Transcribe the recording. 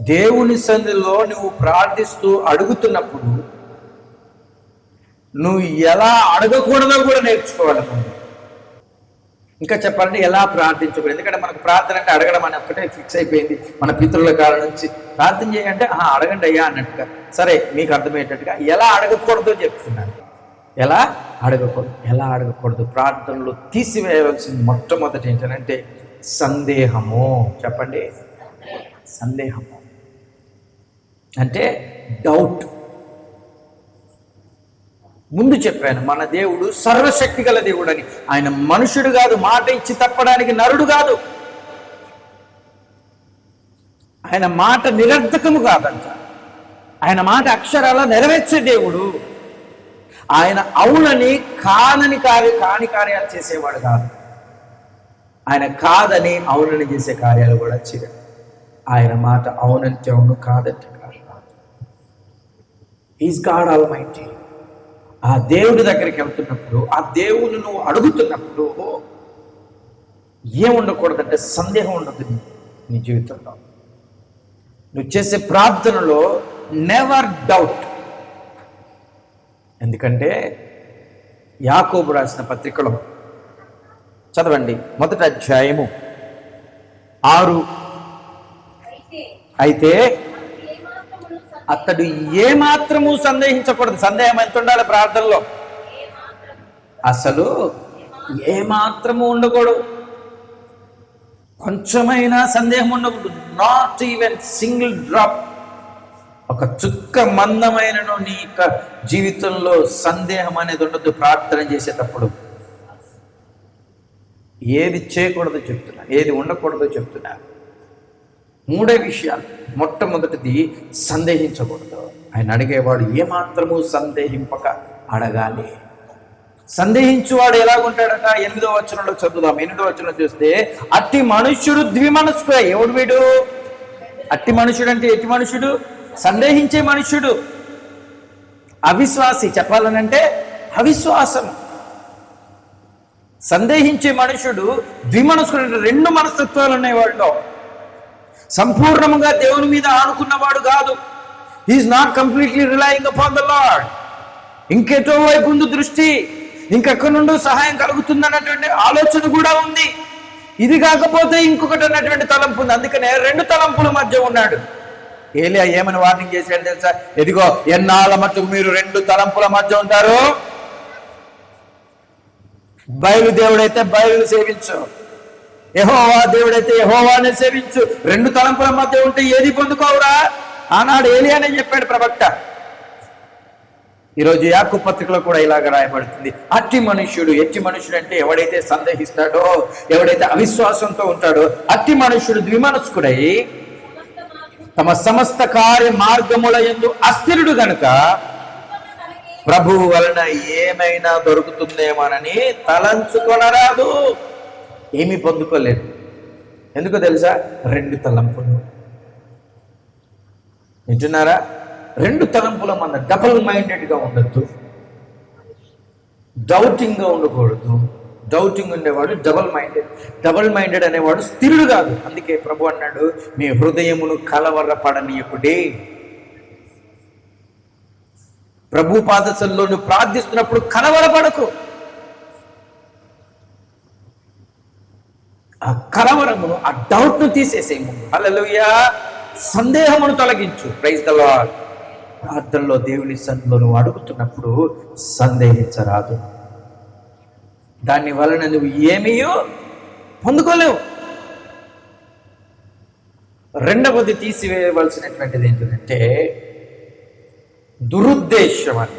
దేవుని సన్నిధిలో నువ్వు ప్రార్థిస్తూ అడుగుతున్నప్పుడు నువ్వు ఎలా అడగకూడదో కూడా నేర్చుకోవాలి ఇంకా చెప్పాలంటే ఎలా ప్రార్థించకూడదు? ఎందుకంటే మనకు ప్రార్థన అంటే అడగడం అని ఒక్కటే ఫిక్స్ అయిపోయింది. మన పితృల కాలం నుంచి ప్రార్థన చేయంటే ఆ అడగండి అయ్యా అన్నట్టుగా. సరే మీకు అర్థమయ్యేటట్టుగా ఎలా అడగకూడదో చెప్తున్నాను. ఎలా అడగకూడదు? ఎలా అడగకూడదు? ప్రార్థనలో తీసివేయవలసింది మొట్టమొదటి ఏంటంటే సందేహము. చెప్పండి. సందేహము. అంటే డౌట్ ముందు చెప్పాను మన దేవుడు సర్వశక్తి గల దేవుడు అని ఆయన మనుషుడు కాదు మాట ఇచ్చి తప్పడానికి నరుడు కాదు. ఆయన మాట నిరర్ధకము కాదంట. ఆయన మాట అక్షరాల నెరవేర్చే దేవుడు. ఆయన అవునని కానని కార్య కాని కార్యాలు చేసేవాడు కాదు. ఆయన కాదని అవునని చేసే కార్యాలు కూడా చేయడు ఆయన మాట అవునంటే అవును కాదంటే ఈజ్ గాడ్ ఆల్ మైటీ ఆ దేవుడి దగ్గరికి వెళ్తున్నప్పుడు ఆ దేవుని నువ్వు అడుగుతున్నప్పుడు ఏముండకూడదంటే సందేహం ఉండదు నీ జీవితంలో. నువ్వు చేసే ప్రార్థనలో నెవర్ డౌట్ ఎందుకంటే యాకోబు రాసిన పత్రికలో చదవండి మొదటి అధ్యాయము ఆరు. అయితే అతడు ఏమాత్రము సందేహించకూడదు. సందేహం ఎంత ఉండాలి ప్రార్థనలో? అసలు ఏమాత్రము ఉండకూడదు. కొంచెమైనా సందేహం ఉండకూడదు. నాట్ ఈవెన్ సింగిల్ డ్రాప్ ఒక చుక్క మందమైనను నీ యొక్క జీవితంలో సందేహం అనేది ఉండదు. ప్రార్థన చేసేటప్పుడు ఏది చేయకూడదో చెప్తున్నా. ఏది ఉండకూడదో చెప్తున్నా. మూడే విషయాలు. మొట్టమొదటిది సందేహించకూడదు. ఆయన అడిగేవాడు ఏమాత్రము సందేహింపక అడగాలి. సందేహించువాడు ఎలాగుంటాడట? ఎనిమిదో వచనంలో చదువుదాం. ఎనిమిదో వచనం చూస్తే అట్టి మనుష్యుడు ద్విమనస్కు ఎవడు వీడు? అట్టి మనుషుడు అంటే ఎట్టి మనుషుడు సందేహించే మనుష్యుడు. అవిశ్వాసి చెప్పాలనంటే అవిశ్వాసం సందేహించే మనుషుడు ద్విమనస్కుడు అంటే రెండు మనస్తత్వాలు ఉన్నాయి వాళ్ళలో సంపూర్ణముగా దేవుని మీద ఆనుకున్నవాడు కాదు. Is not completely relying upon the lord ఇంకెటో వైపు ఉంది దృష్టి. ఇంకెక్కడి నుండి సహాయం కలుగుతుంది అన్నటువంటి ఆలోచన కూడా ఉంది. ఇది కాకపోతే ఇంకొకటి అన్నటువంటి తలంపు ఉంది. అందుకనే రెండు తలంపుల మధ్య ఉన్నాడు. ఏలియా ఏమని వార్నింగ్ చేశాడు తెలుసా? ఎదిగో ఎన్నాళ్ళ మట్టుకు మీరు రెండు తలంపుల మధ్య ఉంటారు? బయలు దేవుడైతే బయలు సేవించు. యహోవా దేవుడైతే యహోవానే సేవించు. రెండు తలంపుల మధ్య ఉంటే ఏది పొందుకోవురా? ఆనాడు ఏలియానే చెప్పాడు ప్రవక్త. ఈరోజు యాకు పత్రికలో కూడా ఇలాగ రాయబడుతుంది. అట్టి మనుష్యుడు ఎట్టి మనుషుడు అంటే ఎవడైతే సందేహిస్తాడో ఎవడైతే అవిశ్వాసంతో ఉంటాడో అట్టి మనుష్యుడు ద్విమనస్కుడై తమ సమస్త కార్య మార్గముల ఎందు అస్థిరుడు గనుక ప్రభువు వలన ఏమైనా దొరుకుతుందేమోనని తలంచుకొనరాదు. ఏమీ పొందుకోలేదు. ఎందుకో తెలుసా? రెండు తలంపులు. వింటున్నారా? రెండు తలంపుల మన డబుల్ మైండెడ్గా ఉండొద్దు. డౌటింగ్గా ఉండకూడదు. డౌటింగ్ ఉండేవాడు డబల్ మైండెడ్. డబల్ మైండెడ్ అనేవాడు స్థిరుడు కాదు. అందుకే ప్రభు అన్నాడు మీ హృదయమును కలవరపడనీయకుడే. ప్రభు పాదశల్లో నువ్వు ప్రార్థిస్తున్నప్పుడు కలవరపడకు. ఆ కలవరమును ఆ డౌట్ను తీసేసే ముందు. సందేహమును తొలగించు. ప్రైజ్ ద లాడ్ ప్రార్థనలో దేవుని సన్నిధిలో అడుగుతున్నప్పుడు సందేహించరాదు. దాని వలన నువ్వు ఏమీయో పొందుకోలేవు. రెండవది తీసివేయవలసినటువంటిది ఏంటంటే దురుద్దేశం అంట